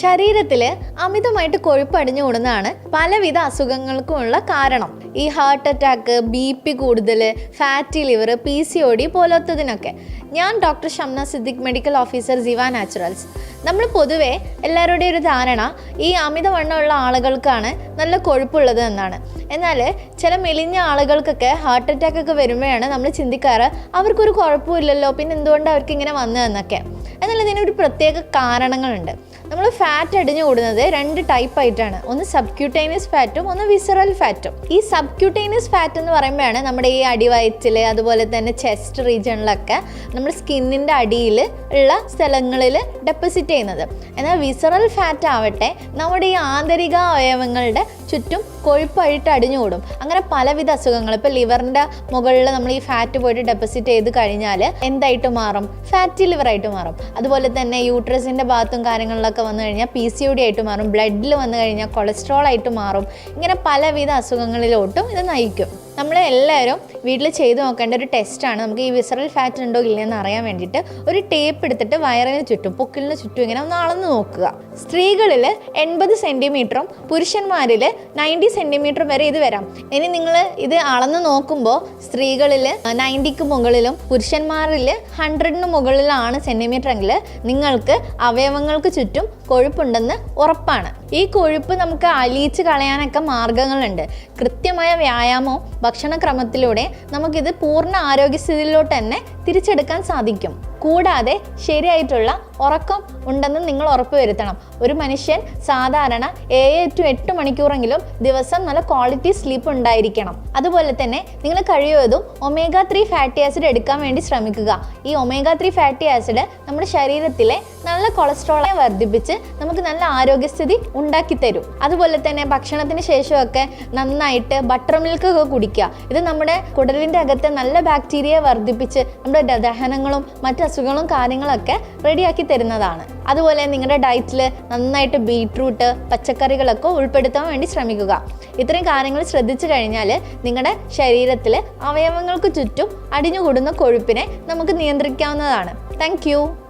ശരീരത്തിൽ അമിതമായിട്ട് കൊഴുപ്പ് അടിഞ്ഞു കൂടുന്നതാണ് പലവിധ അസുഖങ്ങൾക്കുമുള്ള കാരണം. ഈ ഹാർട്ട് അറ്റാക്ക് ബി പി കൂടുതൽ fatty liver P C O D പോലത്തതിനൊക്കെ. ഞാൻ doctor Shamna Siddique medical officer Siva naturals നമ്മൾ പൊതുവെ എല്ലാവരുടെയും ഒരു ധാരണ ഈ അമിതവണ്ണമുള്ള ആളുകൾക്കാണ് നല്ല കൊഴുപ്പുള്ളത് എന്നാണ്. എന്നാൽ ചില മെലിഞ്ഞ ആളുകൾക്കൊക്കെ ഹാർട്ട് അറ്റാക്ക് ഒക്കെ വരുമ്പോഴാണ് നമ്മൾ ചിന്തിക്കാറ് അവർക്കൊരു കുഴപ്പമില്ലല്ലോ പിന്നെ എന്തുകൊണ്ട് അവർക്ക് ഇങ്ങനെ വന്നതെന്നൊക്കെ. എന്നാൽ ഇതിനൊരു പ്രത്യേക കാരണങ്ങളുണ്ട്. നമ്മൾ ഫാറ്റ് അടിഞ്ഞു കൂടുന്നത് രണ്ട് ടൈപ്പ് ആയിട്ടാണ്. ഒന്ന് സബ്ക്യൂട്ടേനിയസ് ഫാറ്റും ഒന്ന് വിസറൽ ഫാറ്റും ഈ സബ്ക്യൂട്ടേനിയസ് ഫാറ്റ് എന്ന് പറയുമ്പോഴാണ് നമ്മുടെ ഈ അടിവയറ്റിൽ അതുപോലെ തന്നെ ചെസ്റ്റ് റീജിയണിലൊക്കെ നമ്മുടെ സ്കിന്നിന്റെ അടിയിൽ ഉള്ള സ്ഥലങ്ങളിൽ ഡെപ്പോസിറ്റ് ചെയ്യുന്നത്. എന്നാൽ വിസറൽ ഫാറ്റ് ആവട്ടെ നമ്മുടെ ഈ ആന്തരിക അവയവങ്ങളുടെ ചുറ്റും കൊഴുപ്പായിട്ട് അടിഞ്ഞുകൂടും. അങ്ങനെ പലവിധ അസുഖങ്ങൾ. ഇപ്പോൾ ലിവറിന്റെ മുകളിൽ നമ്മൾ ഈ ഫാറ്റ് പോയിട്ട് ഡെപ്പോസിറ്റ് ചെയ്ത് കഴിഞ്ഞാൽ എന്തായിട്ട് മാറും? ഫാറ്റി ലിവറായിട്ട് മാറും. അതുപോലെ തന്നെ യൂട്രസിന്റെ ഭാഗത്തും കാര്യങ്ങളിലൊക്കെ വന്നു കഴിഞ്ഞാൽ പി സി ഡി ആയിട്ട് മാറും. ബ്ലഡിൽ വന്നു കഴിഞ്ഞാൽ കൊളസ്ട്രോൾ ആയിട്ട് മാറും. ഇങ്ങനെ പലവിധ അസുഖങ്ങളിലോട്ടും ഇത് നയിക്കും. നമ്മൾ എല്ലാവരും വീട്ടിൽ ചെയ്ത് നോക്കേണ്ട ഒരു ടെസ്റ്റാണ് നമുക്ക് ഈ വിസറൽ ഫാറ്റ് ഉണ്ടോ ഇല്ലയെന്ന് അറിയാൻ വേണ്ടിയിട്ട് ഒരു ടേപ്പ് എടുത്തിട്ട് വയറിന് ചുറ്റും പൊക്കിളിന് ചുറ്റും ഇങ്ങനെ ഒന്ന് അളന്ന് നോക്കുക. സ്ത്രീകളിൽ എൺപത് സെന്റിമീറ്ററും പുരുഷന്മാരിൽ നയന്റി സെന്റിമീറ്ററും വരെ ഇത് വരാം. ഇനി നിങ്ങൾ ഇത് അളന്ന് നോക്കുമ്പോൾ സ്ത്രീകളിൽ നയന്റിക്ക് മുകളിലും പുരുഷന്മാരിൽ ഹൺഡ്രഡിന് മുകളിലാണ് സെന്റിമീറ്റർ എങ്കിൽ നിങ്ങൾക്ക് അവയവങ്ങൾക്ക് ചുറ്റും കൊഴുപ്പുണ്ടെന്ന് ഉറപ്പാണ്. ഈ കൊഴുപ്പ് നമുക്ക് അലിയിച്ച് കളയാനൊക്കെ മാർഗങ്ങളുണ്ട്. കൃത്യമായ വ്യായാമവും ഭക്ഷണക്രമത്തിലൂടെ നമുക്കിത് പൂർണ ആരോഗ്യസ്ഥിതിയിലോട്ട് തന്നെ തിരിച്ചെടുക്കാൻ സാധിക്കും. കൂടാതെ ശരിയായിട്ടുള്ള ഉറക്കം ഉണ്ടെന്ന് നിങ്ങൾ ഉറപ്പുവരുത്തണം ഒരു മനുഷ്യൻ സാധാരണ ഏഴ് ടു എട്ട് മണിക്കൂറെങ്കിലും ദിവസം നല്ല ക്വാളിറ്റി സ്ലീപ്പ് ഉണ്ടായിരിക്കണം. അതുപോലെ തന്നെ നിങ്ങൾ കഴിയുന്നതും ഒമേഗ ത്രീ ഫാറ്റി ആസിഡ് എടുക്കാൻ വേണ്ടി ശ്രമിക്കുക. ഈ ഒമേഗ ത്രീ ഫാറ്റി ആസിഡ് നമ്മുടെ ശരീരത്തിലെ നല്ല കൊളസ്ട്രോളെ വർദ്ധിപ്പിച്ച് നമുക്ക് നല്ല ആരോഗ്യസ്ഥിതി ഉണ്ടാക്കി തരും അതുപോലെ തന്നെ ഭക്ഷണത്തിന് ശേഷമൊക്കെ നന്നായിട്ട് ബട്ടർ മിൽക്ക് ഒക്കെ കുടിക്കുക. ഇത് നമ്മുടെ കുടലിന്റെ അകത്തെ നല്ല ബാക്ടീരിയ വർദ്ധിപ്പിച്ച് നമ്മുടെ ദഹനങ്ങളും മറ്റ് അസുഖങ്ങളും കാര്യങ്ങളൊക്കെ റെഡിയാക്കി തരുന്നതാണ്. അതുപോലെ നിങ്ങളുടെ ഡയറ്റിൽ നന്നായിട്ട് ബീട്രൂട്ട് പച്ചക്കറികളൊക്കെ ഉൾപ്പെടുത്താൻ വേണ്ടി ശ്രമിക്കുക. ഇത്രയും കാര്യങ്ങൾ ശ്രദ്ധിച്ചു കഴിഞ്ഞാൽ നിങ്ങളുടെ ശരീരത്തിൽ അവയവങ്ങൾക്ക് ചുറ്റും അടിഞ്ഞുകൂടുന്ന കൊഴുപ്പിനെ നമുക്ക് നിയന്ത്രിക്കാവുന്നതാണ്. താങ്ക്